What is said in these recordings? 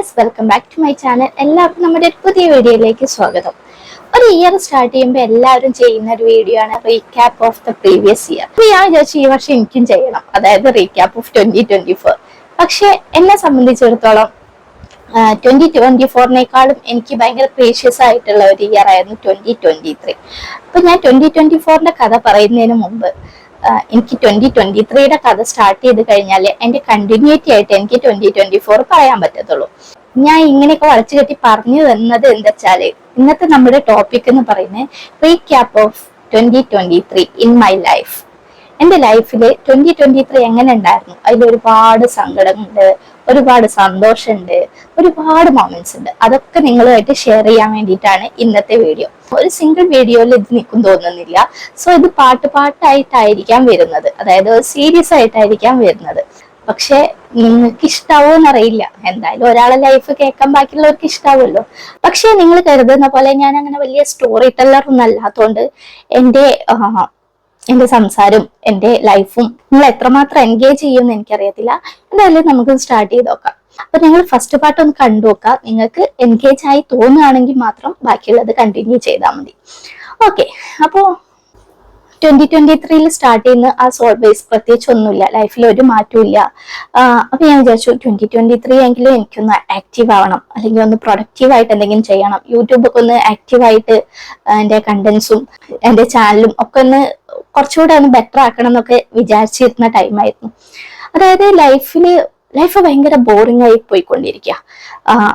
Guys welcome back to my channel എല്ലാവർക്കും നമ്മുടെ ഒരു പുതിയ വീഡിയോയിലേക്ക് സ്വാഗതം. ഒരു ഇയർ സ്റ്റാർട്ട് ചെയ്യുമ്പോൾ എല്ലാവരും ചെയ്യുന്ന ഒരു വീഡിയോ ആണ് recap of the previous year അപ്പൊ ഞാൻ വിചാരിച്ചു ഈ വർഷം എനിക്കും ചെയ്യണം. അതായത് recap of twenty twenty four പക്ഷെ എന്നെ സംബന്ധിച്ചിടത്തോളം ട്വന്റി ട്വന്റി ഫോറിനേക്കാളും എനിക്ക് ഭയങ്കര പ്രീഷ്യസ് ആയിട്ടുള്ള ഒരു ഇയർ ആയിരുന്നു ട്വന്റി ട്വന്റി ത്രീ അപ്പൊ ഞാൻ ട്വന്റി ട്വന്റി ഫോറിന്റെ കഥ പറയുന്നതിന് മുമ്പ് എനിക്ക് ട്വന്റി ട്വന്റി ത്രീയുടെ കഥ സ്റ്റാർട്ട് ചെയ്ത് കഴിഞ്ഞാൽ എന്റെ കണ്ടിന്യൂറ്റി ആയിട്ട് എനിക്ക് ട്വന്റി ട്വന്റി ഫോർ പറയാൻ പറ്റത്തുള്ളൂ. ഞാൻ ഇങ്ങനെയൊക്കെ വളച്ചു കെട്ടി പറഞ്ഞു തന്നത് എന്താ വെച്ചാൽ ഇന്നത്തെ നമ്മുടെ ടോപ്പിക് എന്ന് പറയുന്നത് recap of twenty twenty three in my life എന്റെ ലൈഫിൽ ട്വന്റി ട്വന്റി ത്രീ എങ്ങനെ ഉണ്ടായിരുന്നു? അതിൽ ഒരുപാട് സങ്കടമുണ്ട് ഒരുപാട് സന്തോഷമുണ്ട്. ഒരുപാട് മൊമെന്റ്സ് ഉണ്ട്. അതൊക്കെ നിങ്ങളുമായിട്ട് ഷെയർ ചെയ്യാൻ വേണ്ടിയിട്ടാണ് ഇന്നത്തെ വീഡിയോ ഒരു സിംഗിൾ വീഡിയോയിൽ ഇത് നിൽക്കും തോന്നുന്നില്ല. സോ ഇത് പാട്ട് പാട്ടായിട്ടായിരിക്കാം വരുന്നത്. അതായത് സീരിയസ് ആയിട്ടായിരിക്കാം വരുന്നത്. പക്ഷെ നിങ്ങൾക്ക് ഇഷ്ടാവോന്ന് അറിയില്ല. എന്തായാലും ഒരാളെ ലൈഫ് കേൾക്കാൻ ബാക്കിയുള്ളവർക്ക് ഇഷ്ടാവുമല്ലോ പക്ഷെ നിങ്ങൾ കരുതുന്ന പോലെ ഞാൻ അങ്ങനെ വലിയ സ്റ്റോറി ടെല്ലർ ഒന്നും അല്ലാത്തതുകൊണ്ട് എന്റെ എന്റെ സംസാരം എന്റെ ലൈഫും നിങ്ങൾ എത്രമാത്രം എൻഗേജ് ചെയ്യുമെന്ന് എനിക്കറിയത്തില്ല. എന്തായാലും നമുക്ക് സ്റ്റാർട്ട് ചെയ്ത് നോക്കാം. അപ്പൊ നിങ്ങൾ ഫസ്റ്റ് പാർട്ട് ഒന്ന് കണ്ടു നോക്കാം നിങ്ങൾക്ക് എൻഗേജ് ആയി തോന്നുകയാണെങ്കിൽ മാത്രം ബാക്കിയുള്ളത് കണ്ടിന്യൂ ചെയ്താൽ മതി. ഓക്കെ അപ്പോ ട്വന്റി ട്വന്റി ത്രീയിൽ സ്റ്റാർട്ട് ചെയ്യുന്ന ആ സോൾവേസ് പ്രത്യേകിച്ച് ഒന്നുമില്ല. ലൈഫിൽ ഒരു മാറ്റവും ഇല്ല അപ്പൊ ഞാൻ വിചാരിച്ചു ട്വന്റി ട്വന്റി ത്രീ എങ്കിലും എനിക്കൊന്ന് ആക്റ്റീവ് ആവണം. അല്ലെങ്കിൽ ഒന്ന് പ്രൊഡക്റ്റീവ് ആയിട്ട് എന്തെങ്കിലും ചെയ്യണം. യൂട്യൂബ് ഒക്കെ ഒന്ന് ആക്റ്റീവ് ആയിട്ട് എന്റെ കണ്ടന്റ്സും എന്റെ ചാനലും ഒക്കെ ഒന്ന് കുറച്ചുകൂടെ ഒന്ന് ബെറ്റർ ആക്കണം എന്നൊക്കെ വിചാരിച്ചിരുന്ന ടൈമായിരുന്നു അതായത് ലൈഫിൽ ലൈഫ് ഭയങ്കര ബോറിംഗ് ആയി പോയിക്കൊണ്ടിരിക്കുക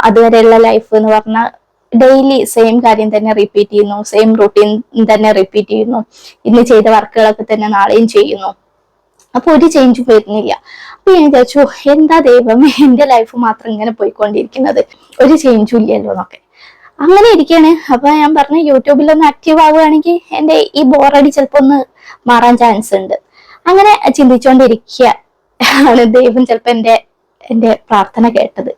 അതുവരെയുള്ള ലൈഫ് എന്ന് പറഞ്ഞാൽ ഡെയിലി സെയിം കാര്യം തന്നെ റിപ്പീറ്റ് ചെയ്യുന്നു സെയിം റൂട്ടീൻ തന്നെ റിപ്പീറ്റ് ചെയ്യുന്നു. ഇന്ന് ചെയ്ത വർക്കുകളൊക്കെ തന്നെ നാളെയും ചെയ്യുന്നു. അപ്പൊ ഒരു ചേഞ്ചും വരുന്നില്ല. അപ്പൊ ഞാൻ വിചാരിച്ചു എന്താ ദൈവം എന്റെ ലൈഫ് മാത്രം ഇങ്ങനെ പോയിക്കൊണ്ടിരിക്കുന്നത്. ഒരു ചേഞ്ചും ഇല്ലല്ലോ എന്നൊക്കെ. അങ്ങനെ ഇരിക്കാണ് അപ്പൊ ഞാൻ പറഞ്ഞു യൂട്യൂബിൽ ഒന്ന് ആക്റ്റീവ് ആവുകയാണെങ്കിൽ എന്റെ ഈ ബോറടി ചിലപ്പോ ഒന്ന് മാറാൻ ചാൻസ് ഉണ്ട്. അങ്ങനെ ചിന്തിച്ചുകൊണ്ടിരിക്കുക ആണ് ദൈവം ചിലപ്പോ എന്റെ എന്റെ പ്രാർത്ഥന കേട്ടത്.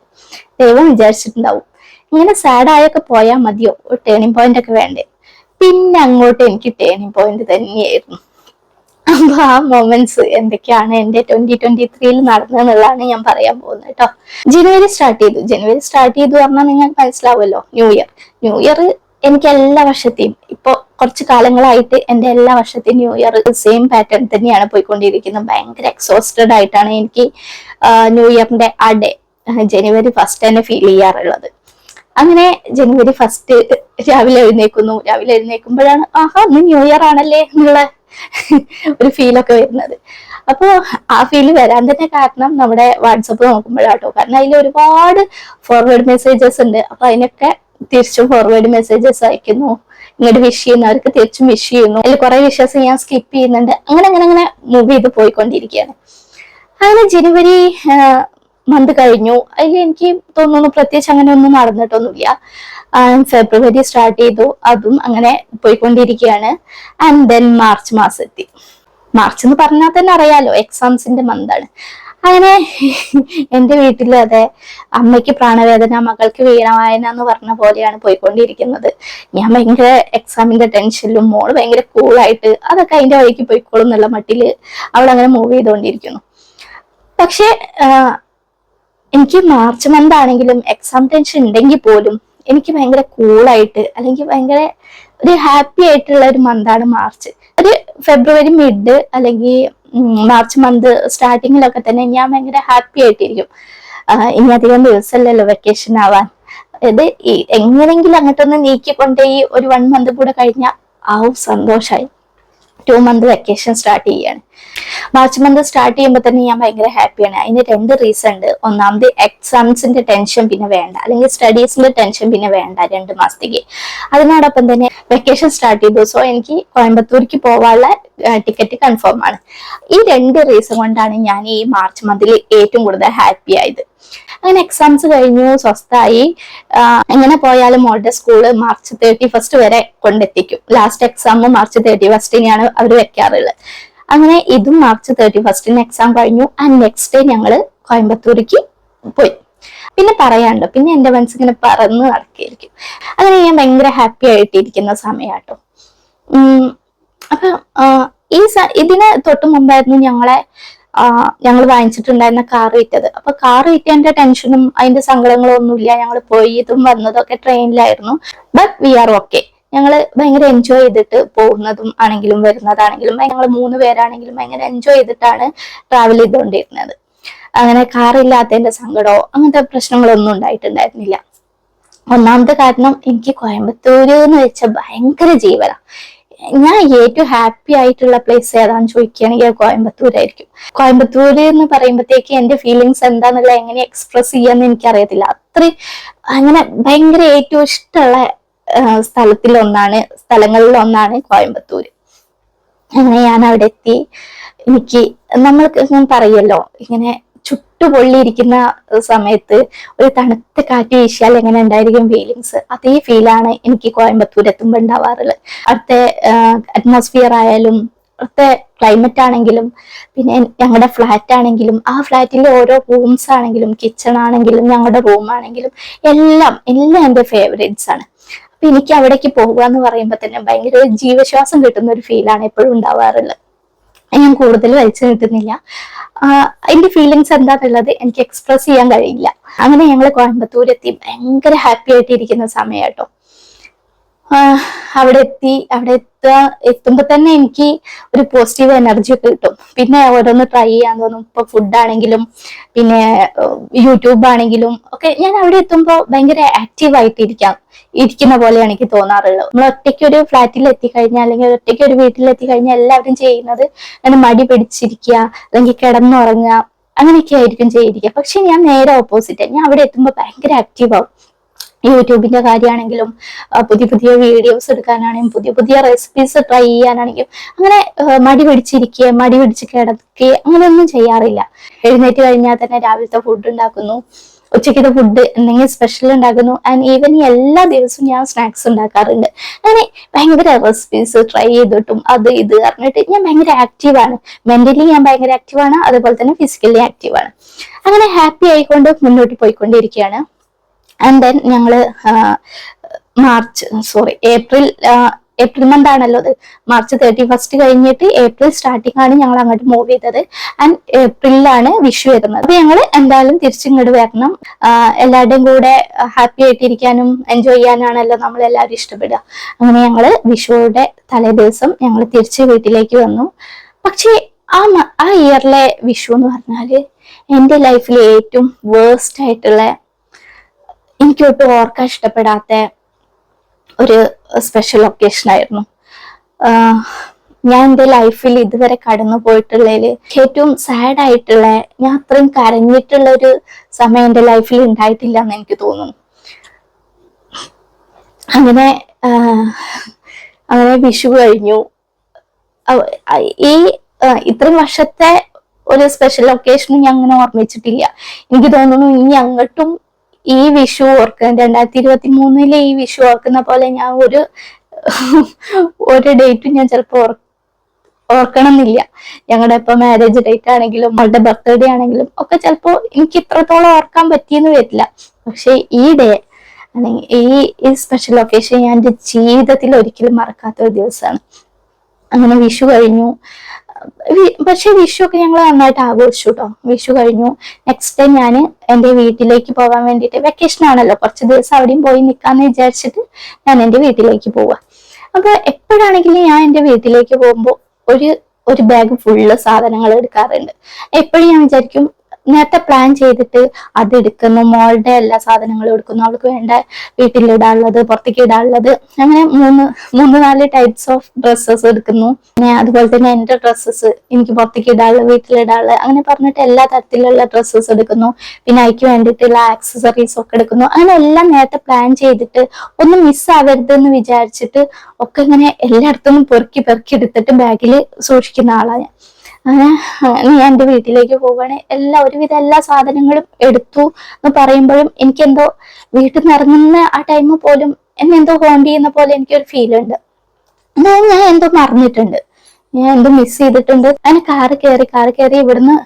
ദൈവം വിചാരിച്ചിട്ടുണ്ടാവും. ഇങ്ങനെ സാഡായൊക്കെ പോയാൽ മതിയോ? ഒരു ടേണിംഗ് പോയിന്റ് ഒക്കെ വേണ്ടേ. പിന്നെ അങ്ങോട്ട് എനിക്ക് ടേണിംഗ് പോയിന്റ് തന്നെയായിരുന്നു. അപ്പൊ ആ മൊമെന്റ്സ് എന്തൊക്കെയാണ് എന്റെ ട്വന്റി ട്വന്റി ത്രീയിൽ നടന്നതെന്നുള്ളതാണ് ഞാൻ പറയാൻ പോകുന്നത് കേട്ടോ. ജനുവരി സ്റ്റാർട്ട് ചെയ്തു. ജനുവരി സ്റ്റാർട്ട് ചെയ്തു പറഞ്ഞാൽ നിങ്ങൾക്ക് മനസ്സിലാവുമല്ലോ. ന്യൂ ഇയർ ന്യൂ ഇയർ എനിക്ക് എല്ലാ വർഷത്തെയും ഇപ്പൊ കുറച്ച് കാലങ്ങളായിട്ട് എന്റെ എല്ലാ വർഷത്തെയും ന്യൂ ഇയർ സെയിം പാറ്റേൺ തന്നെയാണ് പോയിക്കൊണ്ടിരിക്കുന്നത്. ഭയങ്കര എക്സോസ്റ്റഡ് ആയിട്ടാണ് എനിക്ക് ന്യൂ ഇയറിന്റെ ആ ഡേ ജനുവരി ഫസ്റ്റ് തന്നെ ഫീൽ ചെയ്യാറുള്ളത്. അങ്ങനെ ജനുവരി ഫസ്റ്റ് രാവിലെ എഴുന്നേക്കുന്നു. രാവിലെ എഴുന്നേക്കുമ്പോഴാണ് ആഹാ ഇന്ന് ന്യൂ ഇയർ ആണല്ലേ എന്നുള്ള ഒരു ഫീലൊക്കെ വരുന്നത്. അപ്പോ ആ ഫീൽ വരാൻ തന്നെ കാരണം നമ്മുടെ വാട്സപ്പ് നോക്കുമ്പോഴാട്ടോ. കാരണം അതിൽ ഒരുപാട് ഫോർവേഡ് മെസ്സേജസ് ഉണ്ട്. അപ്പൊ അതിനൊക്കെ തിരിച്ചും ഫോർവേഡ് മെസ്സേജസ് അയക്കുന്നു. ഇങ്ങോട്ട് വിഷ് ചെയ്യുന്നവർക്ക് തിരിച്ചും വിഷ് ചെയ്യുന്നു. അതിൽ കുറെ വിഷസ് ഞാൻ സ്കിപ്പ് ചെയ്യുന്നുണ്ട്. അങ്ങനെ അങ്ങനെ അങ്ങനെ മൂവ് ചെയ്ത് പോയിക്കൊണ്ടിരിക്കുകയാണ്. അങ്ങനെ ജനുവരി മന്ത് കഴിഞ്ഞു. അതിൽ എനിക്ക് തോന്നുന്നു പ്രത്യേകിച്ച് അങ്ങനെ ഒന്നും നടന്നിട്ടൊന്നുമില്ല. ഫെബ്രുവരി സ്റ്റാർട്ട് ചെയ്തു. അതും അങ്ങനെ പോയിക്കൊണ്ടിരിക്കുകയാണ്. ആൻഡ് ദെൻ മാർച്ച് മാസം എത്തി മാർച്ച് എന്ന് പറഞ്ഞാൽ തന്നെ അറിയാലോ എക്സാംസിന്റെ മന്താണ് അങ്ങനെ എന്റെ വീട്ടിൽ അതെ അമ്മയ്ക്ക് പ്രാണവേദന മകൾക്ക് വീണവായന എന്ന് പറഞ്ഞ പോലെയാണ് പോയിക്കൊണ്ടിരിക്കുന്നത്. ഞാൻ ഭയങ്കര എക്സാമിന്റെ ടെൻഷനിലും മോൾ ഭയങ്കര കൂളായിട്ട് അതൊക്കെ അതിന്റെ വഴിക്ക് പോയിക്കോളും എന്നുള്ള മട്ടിൽ അവൾ അങ്ങനെ മൂവ് ചെയ്തുകൊണ്ടിരിക്കുന്നു. പക്ഷെ എനിക്ക് മാർച്ച് മന്ത് ആണെങ്കിലും എക്സാം ടെൻഷൻ ഉണ്ടെങ്കിൽ പോലും എനിക്ക് ഭയങ്കര കൂളായിട്ട് അല്ലെങ്കിൽ ഭയങ്കര ഒരു ഹാപ്പി ആയിട്ടുള്ള ഒരു മന്താണ് മാർച്ച്. ഒരു ഫെബ്രുവരി മിഡ് അല്ലെങ്കിൽ മാർച്ച് മന്ത് സ്റ്റാർട്ടിങ്ങിലൊക്കെ തന്നെ ഞാൻ ഭയങ്കര ഹാപ്പി ആയിട്ടിരിക്കും. ഇനി അധികം ദിവസമല്ലല്ലോ വെക്കേഷൻ ആവാൻ. ഇത് എങ്ങനെങ്കിലും അങ്ങോട്ടൊന്ന് നീക്കിക്കൊണ്ടേ ഒരു വൺ മന്ത് കൂടെ കഴിഞ്ഞാൽ ആവും സന്തോഷമായി ടു മന്ത് വെക്കേഷൻ സ്റ്റാർട്ട് ചെയ്യാണ്. മാർച്ച് മന്ത് സ്റ്റാർട്ട് ചെയ്യുമ്പോൾ തന്നെ ഞാൻ ഭയങ്കര ഹാപ്പിയാണ് അതിന് രണ്ട് റീസൺ ഉണ്ട്. ഒന്നാമത് എക്സാംസിന്റെ ടെൻഷൻ പിന്നെ വേണ്ട. അല്ലെങ്കിൽ സ്റ്റഡീസിന്റെ ടെൻഷൻ പിന്നെ വേണ്ട രണ്ട് മാസത്തേക്ക്. അതിനോടൊപ്പം തന്നെ വെക്കേഷൻ സ്റ്റാർട്ട് ചെയ്തു. സോ എനിക്ക് കോയമ്പത്തൂർക്ക് പോവാനുള്ള ടിക്കറ്റ് കൺഫേം ആണ്. ഈ രണ്ട് റീസൺ കൊണ്ടാണ് ഞാൻ ഈ മാർച്ച് മന്തിൽ ഏറ്റവും കൂടുതൽ ഹാപ്പി ആയത്. അങ്ങനെ എക്സാംസ് കഴിഞ്ഞു സ്വസ്ഥായി. എങ്ങനെ പോയാലും മോളുടെ സ്കൂൾ മാർച്ച് തേർട്ടി ഫസ്റ്റ് വരെ കൊണ്ടെത്തിക്കും. ലാസ്റ്റ് എക്സാം മാർച്ച് തേർട്ടി ഫസ്റ്റിനെയാണ് അവർ വെക്കാറുള്ളത്. അങ്ങനെ ഇതും മാർച്ച് തേർട്ടി ഫസ്റ്റിന് എക്സാം കഴിഞ്ഞു. ആൻഡ് നെക്സ്റ്റ് ഡേ ഞങ്ങൾ കോയമ്പത്തൂർക്ക് പോയി. പിന്നെ പറയാണ്ട് പിന്നെ എന്റെ മനസ്സിങ്ങനെ പറന്ന് നടക്കുകയായിരിക്കും. അങ്ങനെ ഞാൻ ഭയങ്കര ഹാപ്പി ആയിട്ടിരിക്കുന്ന സമയാട്ടോ. ഉം അപ്പൊ ഈ ഇതിന് തൊട്ട് മുമ്പായിരുന്നു ഞങ്ങളെ ഞങ്ങൾ വാങ്ങിച്ചിട്ടുണ്ടായിരുന്ന കാർ വിറ്റത് അപ്പൊ കാർ വിറ്റതിന്റെ ടെൻഷനും അതിന്റെ സങ്കടങ്ങളും ഒന്നുമില്ല. ഞങ്ങൾ പോയതും വന്നതും ഒക്കെ ട്രെയിനിലായിരുന്നു ബട്ട് വി ആർ ഓക്കെ ഞങ്ങൾ ഭയങ്കര എൻജോയ് ചെയ്തിട്ട് പോകുന്നതും ആണെങ്കിലും വരുന്നതാണെങ്കിലും ഞങ്ങൾ മൂന്ന് പേരാണെങ്കിലും ഭയങ്കര എൻജോയ് ചെയ്തിട്ടാണ് ട്രാവൽ ചെയ്തുകൊണ്ടിരുന്നത്. അങ്ങനെ കാർ ഇല്ലാത്തതിന്റെ സങ്കടമോ അങ്ങനത്തെ പ്രശ്നങ്ങളൊന്നും ഉണ്ടായിട്ടുണ്ടായിരുന്നില്ല. ഒന്നാമത്തെ കാരണം എനിക്ക് കോയമ്പത്തൂര് എന്ന് വെച്ചാൽ ഭയങ്കര ജീവന. ഞാൻ ഏറ്റവും ഹാപ്പി ആയിട്ടുള്ള പ്ലേസ് ഏതാന്ന് ചോദിക്കുകയാണെങ്കിൽ കോയമ്പത്തൂരായിരിക്കും. കോയമ്പത്തൂര് എന്ന് പറയുമ്പോഴത്തേക്ക് എന്റെ ഫീലിങ്സ് എന്താന്നുള്ള എങ്ങനെ എക്സ്പ്രസ് ചെയ്യാന്ന് എനിക്കറിയത്തില്ല. അത്രയും അങ്ങനെ ഭയങ്കര ഏറ്റവും ഇഷ്ടമുള്ള സ്ഥലത്തിൽ ഒന്നാണ് സ്ഥലങ്ങളിൽ ഒന്നാണ് കോയമ്പത്തൂര്. അങ്ങനെ ഞാൻ അവിടെ എത്തി എനിക്ക് നമ്മൾക്ക് ഞാൻ പറയല്ലോ ഇങ്ങനെ ചുട്ടുപൊള്ളിയിരിക്കുന്ന സമയത്ത് ഒരു തണുത്ത കാറ്റ് വീശിയാൽ എങ്ങനെ ഉണ്ടായിരിക്കും ഫീലിങ്സ് അതേ ഫീലാണ് എനിക്ക് കോയമ്പത്തൂർ എത്തുമ്പോൾ ഉണ്ടാവാറുള്ളത്. അവിടുത്തെ അറ്റ്മോസ്ഫിയർ ആയാലും അവിടുത്തെ ക്ലൈമറ്റ് ആണെങ്കിലും പിന്നെ ഞങ്ങളുടെ ഫ്ലാറ്റ് ആണെങ്കിലും ആ ഫ്ലാറ്റിലെ ഓരോ റൂംസ് ആണെങ്കിലും കിച്ചൺ ആണെങ്കിലും ഞങ്ങളുടെ റൂം ആണെങ്കിലും എല്ലാം എല്ലാം എന്റെ ഫേവറേറ്റ്സ് ആണ്. അപ്പൊ എനിക്ക് അവിടേക്ക് പോകുക എന്ന് പറയുമ്പോൾ തന്നെ ഭയങ്കര ജീവശ്വാസം കിട്ടുന്ന ഒരു ഫീലാണ് എപ്പോഴും ഉണ്ടാവാറുള്ളത്. ഞാൻ കൂടുതൽ വലിച്ചു കിട്ടുന്നില്ല എന്റെ ഫീലിങ്സ് എന്താന്നുള്ളത് എനിക്ക് എക്സ്പ്രസ് ചെയ്യാൻ കഴിയില്ല. അങ്ങനെ ഞങ്ങൾ കോയമ്പത്തൂരെത്തി. ഭയങ്കര ഹാപ്പി ആയിട്ടിരിക്കുന്ന സമയം കേട്ടോ അവിടെ എത്തി. അവിടെ എത്തുക എത്തുമ്പോ തന്നെ എനിക്ക് ഒരു പോസിറ്റീവ് എനർജി ഒക്കെ കിട്ടും. പിന്നെ ഓരോന്ന് ട്രൈ ചെയ്യാൻ തോന്നും. ഇപ്പൊ ഫുഡാണെങ്കിലും പിന്നെ യൂട്യൂബ് ആണെങ്കിലും ഒക്കെ ഞാൻ അവിടെ എത്തുമ്പോൾ ഭയങ്കര ആക്റ്റീവ് ആയിട്ട് ഇരിക്കാം ഇരിക്കുന്ന പോലെയാണ് എനിക്ക് തോന്നാറുള്ളത്. നമ്മൾ ഒറ്റയ്ക്ക് ഒരു ഫ്ലാറ്റിൽ എത്തിക്കഴിഞ്ഞാൽ അല്ലെങ്കിൽ ഒറ്റയ്ക്ക് ഒരു വീട്ടിൽ എത്തിക്കഴിഞ്ഞാൽ എല്ലാവരും ചെയ്യുന്നത് അങ്ങനെ മടി പിടിച്ചിരിക്കുക അല്ലെങ്കിൽ കിടന്നുറങ്ങുക അങ്ങനെയൊക്കെ ആയിരിക്കും ചെയ്തിരിക്കുക. പക്ഷെ ഞാൻ നേരെ ഓപ്പോസിറ്റ് ഞാൻ അവിടെ എത്തുമ്പോൾ ഭയങ്കര ആക്റ്റീവ് ആവും. യൂട്യൂബിന്റെ കാര്യമാണെങ്കിലും പുതിയ പുതിയ വീഡിയോസ് എടുക്കാനാണെങ്കിലും പുതിയ പുതിയ റെസിപ്പീസ് ട്രൈ ചെയ്യാനാണെങ്കിലും അങ്ങനെ മടി പിടിച്ചിരിക്കുക മടി പിടിച്ച് കിടക്കുക അങ്ങനെയൊന്നും ചെയ്യാറില്ല. എഴുന്നേറ്റ് കഴിഞ്ഞാൽ തന്നെ രാവിലത്തെ ഫുഡ് ഉണ്ടാക്കുന്നു. ഉച്ചയ്ക്കത്തെ ഫുഡ് എന്തെങ്കിലും സ്പെഷ്യൽ ഉണ്ടാക്കുന്നു. ആൻഡ് ഈവൻ എല്ലാ ദിവസവും ഞാൻ സ്നാക്സ് ഉണ്ടാക്കാറുണ്ട്. അങ്ങനെ ഭയങ്കര റെസിപ്പീസ് ട്രൈ ചെയ്തിട്ടും അത് ഇത് പറഞ്ഞിട്ട് ഞാൻ ഭയങ്കര ആക്റ്റീവാണ് മെന്റലി ഞാൻ ഭയങ്കര ആക്റ്റീവാണ് അതുപോലെ തന്നെ ഫിസിക്കലി ആക്റ്റീവാണ് അങ്ങനെ ഹാപ്പി ആയിക്കൊണ്ട് മുന്നോട്ട് പോയിക്കൊണ്ടിരിക്കുകയാണ് ആൻഡ് ദെൻ ഞങ്ങൾ March sorry April April month ആണല്ലോ അത് മാർച്ച് തേർട്ടി ഫസ്റ്റ് കഴിഞ്ഞിട്ട് ഏപ്രിൽ സ്റ്റാർട്ടിംഗ് ആണ് ഞങ്ങൾ അങ്ങോട്ട് മൂവ് ചെയ്തത്. ആൻഡ് ഏപ്രിലാണ് വിഷു വരുന്നത്. അപ്പൊ ഞങ്ങൾ എന്തായാലും തിരിച്ചിങ്ങോട്ട് വരണം. എല്ലാവരുടെയും കൂടെ ഹാപ്പി ആയിട്ടിരിക്കാനും എൻജോയ് ചെയ്യാനാണല്ലോ നമ്മൾ എല്ലാവരും ഇഷ്ടപ്പെടുക. അങ്ങനെ ഞങ്ങൾ വിഷുവിടെ തലേ ദിവസം ഞങ്ങൾ തിരിച്ച് വീട്ടിലേക്ക് വന്നു. പക്ഷേ ആ ആ ഇയറിലെ വിഷു എന്ന് പറഞ്ഞാൽ എന്റെ ലൈഫിലെ ഏറ്റവും വേഴ്സ്റ്റ് ആയിട്ടുള്ള എനിക്ക് ഒട്ടും ഓർക്കാൻ ഇഷ്ടപ്പെടാത്ത ഒരു സ്പെഷ്യൽ ഒക്കേഷൻ ആയിരുന്നു. ഞാൻ എന്റെ ലൈഫിൽ ഇതുവരെ കടന്നു പോയിട്ടുള്ളതിൽ ഏറ്റവും സാഡ് ആയിട്ടുള്ള ഞാൻ അത്രയും കരഞ്ഞിട്ടുള്ള ഒരു സമയം എന്റെ ലൈഫിൽ ഉണ്ടായിട്ടില്ല എന്ന് എനിക്ക് തോന്നുന്നു. അങ്ങനെ അങ്ങനെ വിഷു കഴിഞ്ഞു. ഈ ഇത്രയും വർഷത്തെ ഒരു സ്പെഷ്യൽ ഒക്കേഷനും ഞാൻ അങ്ങനെ ഓർമ്മിച്ചിട്ടില്ല. എനിക്ക് തോന്നുന്നു ഇനി അങ്ങോട്ടും ഈ വിഷു ഓർക്ക് രണ്ടായിരത്തി ഇരുപത്തി മൂന്നിലെ ഈ വിഷു ഓർക്കുന്ന പോലെ ഞാൻ ഒരു ഒരു ഡേറ്റും ഞാൻ ചിലപ്പോൾ ഓർ ഓർക്കണം എന്നില്ല ഞങ്ങളുടെ ഇപ്പൊ മാരേജ് ഡേറ്റ് ആണെങ്കിലും അവളുടെ ബർത്ത്ഡേ ആണെങ്കിലും ഒക്കെ ചിലപ്പോൾ എനിക്ക് ഇത്രത്തോളം ഓർക്കാൻ പറ്റിയെന്ന് വരില്ല. പക്ഷെ ഈ ഡേ അല്ലെങ്കിൽ ഈ ഈ സ്പെഷ്യൽ ഒക്കേഷൻ ഞാൻ എന്റെ ജീവിതത്തിൽ ഒരിക്കലും മറക്കാത്ത ഒരു ദിവസമാണ് അങ്ങനെ വിഷു കഴിഞ്ഞു. പക്ഷെ വിഷു ഒക്കെ ഞങ്ങൾ നന്നായിട്ട് ആഘോഷിച്ചു കേട്ടോ വിഷു കഴിഞ്ഞു. നെക്സ്റ്റ് ടൈം ഞാൻ എന്റെ വീട്ടിലേക്ക് പോകാൻ വേണ്ടിട്ട് വെക്കേഷൻ ആണല്ലോ. കുറച്ച് ദിവസം അവിടെയും പോയി നിൽക്കാന്ന് വിചാരിച്ചിട്ട് ഞാൻ എന്റെ വീട്ടിലേക്ക് പോവാ. അപ്പൊ എപ്പോഴാണെങ്കിലും ഞാൻ എന്റെ വീട്ടിലേക്ക് പോകുമ്പോൾ ഒരു ഒരു ബാഗ് ഫുള്ള് സാധനങ്ങൾ എടുക്കാറുണ്ട്. എപ്പോഴും ഞാൻ വിചാരിക്കും നേരത്തെ പ്ലാൻ ചെയ്തിട്ട് അത് എടുക്കുന്നു മോളുടെ എല്ലാ സാധനങ്ങളും എടുക്കുന്നു. അവൾക്ക് വേണ്ട വീട്ടിലിടാനുള്ളത് പുറത്തേക്ക് ഇടാനുള്ളത്. അങ്ങനെ മൂന്ന് മൂന്ന് നാല് ടൈപ്സ് ഓഫ് ഡ്രസ്സസ് എടുക്കുന്നു. അതുപോലെ തന്നെ എന്റെ ഡ്രസ്സസ് എനിക്ക് പുറത്തേക്ക് ഇടാനുള്ളത് വീട്ടിലിടാനുള്ളത് അങ്ങനെ പറഞ്ഞിട്ട് എല്ലാ തരത്തിലുള്ള ഡ്രസ്സസ് എടുക്കുന്നു. പിന്നെ അതിക്ക് വേണ്ടിയിട്ടുള്ള ആക്സസറീസ് ഒക്കെ എടുക്കുന്നു. അങ്ങനെ എല്ലാം നേരത്തെ പ്ലാൻ ചെയ്തിട്ട് ഒന്നും മിസ് ആവരുത് എന്ന് വിചാരിച്ചിട്ട് ഒക്കെ ഇങ്ങനെ എല്ലായിടത്തും പെറുക്കി പെറുക്കി എടുത്തിട്ട് ബാഗിൽ സൂക്ഷിക്കുന്ന ആളാണ് അങ്ങനെ ഞാൻ എന്റെ വീട്ടിലേക്ക് പോവാണ് എല്ലാ ഒരുവിധ എല്ലാ സാധനങ്ങളും എടുത്തു എന്ന് പറയുമ്പോഴും എനിക്കെന്തോ വീട്ടിൽ നിന്ന് ഇറങ്ങുന്ന ആ ടൈം പോലും എന്നെ എന്തോ ഹോണ്ട് ചെയ്യുന്ന പോലെ എനിക്കൊരു ഫീൽ ഉണ്ട്. ഞാൻ എന്തോ മറന്നിട്ടുണ്ട്. ഞാൻ എന്തോ മിസ് ചെയ്തിട്ടുണ്ട്. അങ്ങനെ കാറ് കയറി കാറ് കയറി ഇവിടുന്ന്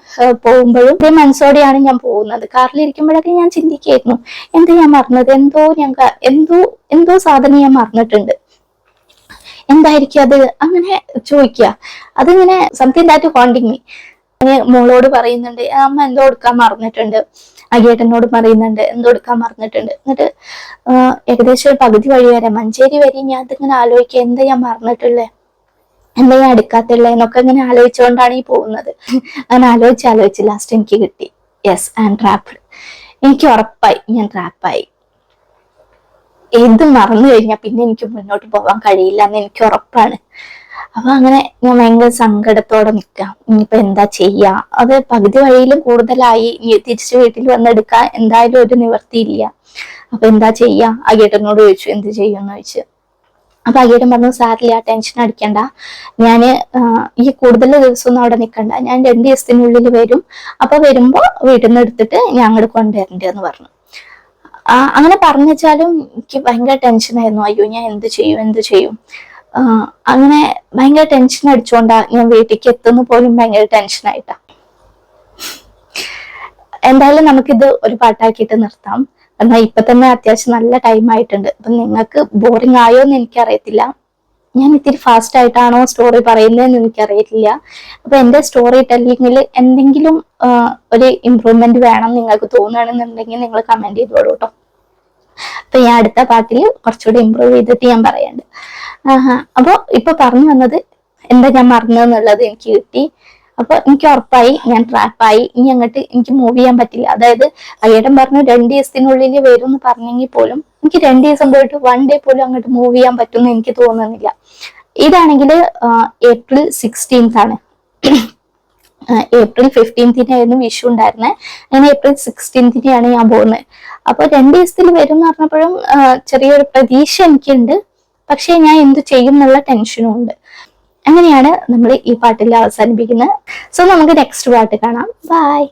പോകുമ്പോഴും ഇതേ മനസ്സോടെയാണ് ഞാൻ പോകുന്നത്. കാറിൽ ഇരിക്കുമ്പോഴൊക്കെ ഞാൻ ചിന്തിക്കായിരുന്നു. എന്ത് ഞാൻ മറന്നത്? എന്തോ ഞാൻ എന്തോ എന്തോ സാധനം ഞാൻ മറന്നിട്ടുണ്ട്. എന്തായിരിക്കും അത്? അങ്ങനെ ചോദിക്കുക. അതിങ്ങനെ സംതിങ് ദാറ്റ് ഹോണ്ടിങ് മീ മോളോട് പറയുന്നുണ്ട് അമ്മ എന്തോ കൊടുക്കാൻ മറന്നിട്ടുണ്ട്. അയ്യേട്ടനോട് പറയുന്നുണ്ട് എന്തോ എടുക്കാൻ മറന്നിട്ടുണ്ട്. എന്നിട്ട് ഏകദേശം ഒരു പകുതി വഴി വരെ മഞ്ചേരി വരെ ഞാൻ അതിങ്ങനെ ആലോചിക്കുക എന്താ ഞാൻ മറന്നിട്ടുള്ളേ? എന്താ ഞാൻ എടുക്കാത്തുള്ളേ? എന്നൊക്കെ ഇങ്ങനെ ആലോചിച്ചുകൊണ്ടാണ് ഈ പോകുന്നത്. അങ്ങനെ ആലോചിച്ച് ആലോചിച്ച് ലാസ്റ്റ് എനിക്ക് കിട്ടി. യെസ് ആൻഡ് ട്രാപ്ഡ് എനിക്ക് ഉറപ്പായി ഞാൻ ട്രാപ്പായി ഏത് മറന്നു കഴിഞ്ഞാൽ പിന്നെ എനിക്ക് മുന്നോട്ട് പോകാൻ കഴിയില്ല എന്ന് എനിക്ക് ഉറപ്പാണ്. അപ്പൊ അങ്ങനെ ഞാൻ ഭയങ്കര സങ്കടത്തോടെ നിൽക്കാം ഇനിയിപ്പോ എന്താ ചെയ്യാ? അത് പകുതി വഴിയിലും കൂടുതലായി തിരിച്ചു വീട്ടിൽ വന്നെടുക്കാൻ എന്തായാലും ഒരു നിവർത്തിയില്ല അപ്പൊ എന്താ ചെയ്യാ? അഗേട്ടനോട് ചോദിച്ചു എന്ത് ചെയ്യുമെന്ന് ചോദിച്ചു. അപ്പൊ അഗേട്ടൻ പറഞ്ഞു സാറില്ല ടെൻഷൻ അടിക്കണ്ട. ഞാൻ ഈ കൂടുതൽ ദിവസമൊന്നും അവിടെ നിൽക്കണ്ട ഞാൻ രണ്ട് ദിവസത്തിനുള്ളിൽ വരും. അപ്പൊ വരുമ്പോ വീട്ടിൽ നിന്ന് എടുത്തിട്ട് ഞാൻ അങ്ങോട്ട് കൊണ്ടുവരണ്ടേ എന്ന് പറഞ്ഞു. അങ്ങനെ പറഞ്ഞാലും എനിക്ക് ഭയങ്കര ടെൻഷനായിരുന്നു അയ്യോ ഞാൻ എന്ത് ചെയ്യും എന്ത് ചെയ്യും? അങ്ങനെ ഭയങ്കര ടെൻഷൻ അടിച്ചുകൊണ്ടാ ഞാൻ വീട്ടിലേക്ക് എത്തുന്ന പോലും ഭയങ്കര ടെൻഷനായിട്ടാ എന്തായാലും നമുക്കിത് ഒരു പാട്ടാക്കിയിട്ട് നിർത്താം. എന്നാൽ ഇപ്പൊ തന്നെ അത്യാവശ്യം നല്ല ടൈം ആയിട്ടുണ്ട്. അപ്പൊ നിങ്ങൾക്ക് ബോറിംഗ് ആയോ എന്ന് എനിക്കറിയത്തില്ല. ഞാൻ ഇത്തിരി ഫാസ്റ്റ് ആയിട്ടാണോ സ്റ്റോറി പറയുന്നതെന്ന് എനിക്കറിയില്ല അപ്പൊ എന്റെ സ്റ്റോറി ടെല്ലിങ്ങിൽ എന്തെങ്കിലും ഒരു ഇമ്പ്രൂവ്മെന്റ് വേണം നിങ്ങൾക്ക് തോന്നുകയാണെന്നുണ്ടെങ്കിൽ നിങ്ങൾ കമന്റ് ചെയ്തോളൂ കേട്ടോ അപ്പൊ ഞാൻ അടുത്ത പാട്ടിൽ കുറച്ചുകൂടി ഇമ്പ്രൂവ് ചെയ്തിട്ട് ഞാൻ പറയണ്ട്. ആഹാ. അപ്പൊ ഇപ്പൊ പറഞ്ഞു വന്നത് എന്താ ഞാൻ മറന്നെന്നുള്ളത് എനിക്ക് കിട്ടി. അപ്പൊ എനിക്ക് ഉറപ്പായി ഞാൻ ട്രാപ്പായി ഇനി അങ്ങോട്ട് എനിക്ക് മൂവ് ചെയ്യാൻ പറ്റില്ല. അതായത് അയ്യടൻ പറഞ്ഞു രണ്ട് ദിവസത്തിനുള്ളിൽ വരും എന്ന് പറഞ്ഞെങ്കിൽ പോലും എനിക്ക് രണ്ട് ദിവസം പോയിട്ട് വൺ ഡേ പോലും അങ്ങോട്ട് മൂവ് ചെയ്യാൻ പറ്റുമെന്ന് എനിക്ക് തോന്നുന്നില്ല. ഇതാണെങ്കിൽ ഏപ്രിൽ സിക്സ്റ്റീൻത്ത് ആണ്. ഏപ്രിൽ ഫിഫ്റ്റീൻത്തിനായിരുന്നു വിഷു ഉണ്ടായിരുന്നത് അങ്ങനെ ഏപ്രിൽ സിക്സ്റ്റീൻത്തിനെയാണ് ഞാൻ പോകുന്നത് അപ്പൊ രണ്ട് ദിവസത്തിൽ വരും എന്ന് പറഞ്ഞപ്പോഴും ചെറിയൊരു പ്രതീക്ഷ എനിക്കുണ്ട്. പക്ഷേ ഞാൻ എന്ത് ചെയ്യും എന്നുള്ള ടെൻഷനും ഉണ്ട്. അങ്ങനെയാണ് നമ്മൾ ഈ പാട്ടിൽ അവസാനിപ്പിക്കുന്നത്. സോ നമുക്ക് നെക്സ്റ്റ് പാട്ട് കാണാം. ബൈ